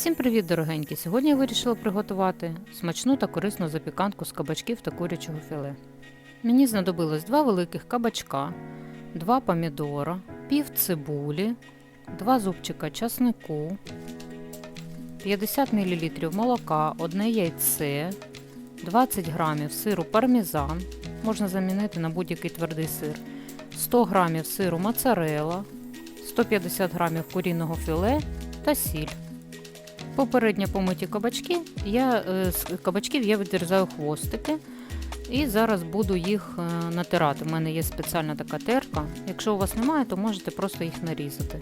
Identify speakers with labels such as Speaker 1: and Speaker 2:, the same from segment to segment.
Speaker 1: Всім привіт, дорогенькі! Сьогодні я вирішила приготувати смачну та корисну запіканку з кабачків та курячого філе. Мені знадобилось два великих кабачка, два помідора, пів цибулі, два зубчика часнику, 50 мл молока, одне яйце, 20 г сиру пармезан, можна замінити на будь-який твердий сир, 100 г сиру моцарелла, 150 г курінного філе та сіль. Попередньо помиті кабачки, я, е, з кабачків я відрізаю хвостики і зараз буду їх е, натирати. У мене є спеціальна така терка. Якщо у вас немає, то можете просто їх нарізати.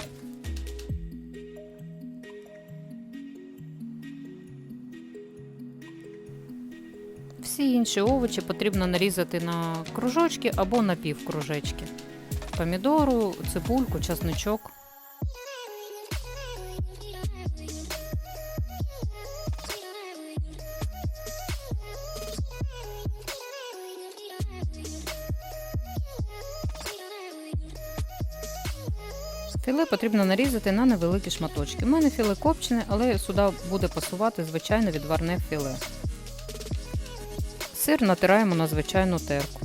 Speaker 1: Всі інші овочі потрібно нарізати на кружочки або на півкружечки. Помідору, цибульку, часничок. Філе потрібно нарізати на невеликі шматочки. У мене філе копчене, але сюди буде пасувати звичайне відварне філе. Сир натираємо на звичайну терку.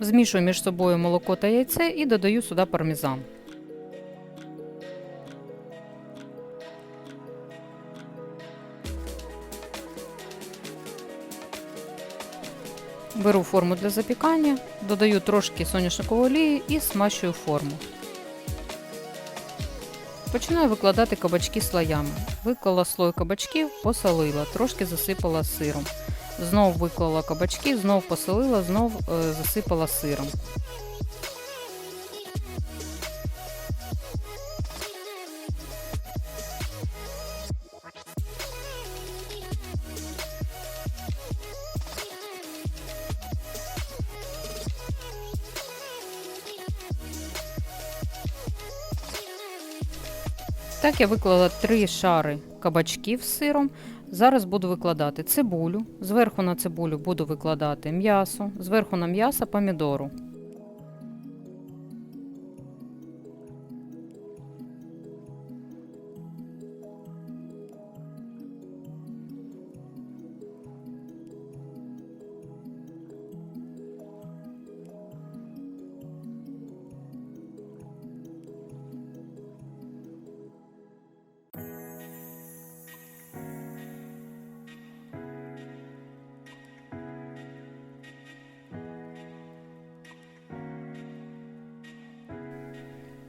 Speaker 1: Змішую між собою молоко та яйце і додаю сюди пармезан. Беру форму для запікання, додаю трошки соняшникової олії і смащую форму. Починаю викладати кабачки слоями. Виклала слой кабачків, посолила, трошки засипала сиром. Знов виклала кабачки, знов посолила, знов е, засипала сиром. Так я виклала три шари кабачків з сиром. Зараз буду викладати цибулю. Зверху на цибулю буду викладати м'ясо, зверху на м'ясо помідору.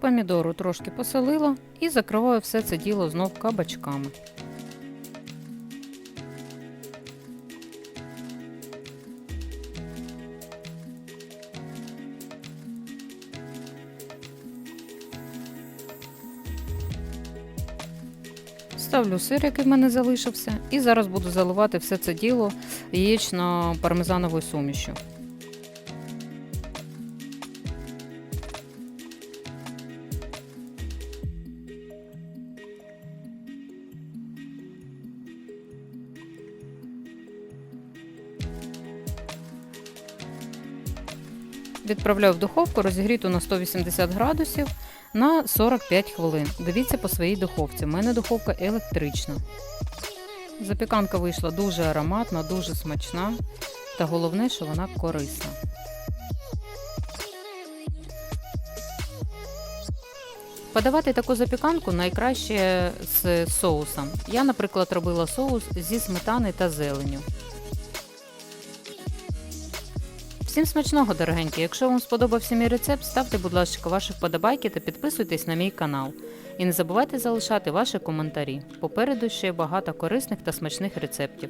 Speaker 1: Помідору трошки посолила і закриваю все це діло знов кабачками. Ставлю сир, який в мене залишився, і зараз буду заливати все це діло яєчно-пармезановою сумішю. Відправляю в духовку розігріту на 180 градусів на 45 хвилин. Дивіться по своїй духовці. У мене духовка електрична. Запіканка вийшла дуже ароматна, дуже смачна. Та головне, що вона корисна. Подавати таку запіканку найкраще з соусом. Я, наприклад, робила соус зі сметани та зеленю. Всім смачного, дорогенькі! Якщо вам сподобався мій рецепт, ставте, будь ласка, ваші вподобайки та підписуйтесь на мій канал. І не забувайте залишати ваші коментарі. Попереду ще багато корисних та смачних рецептів.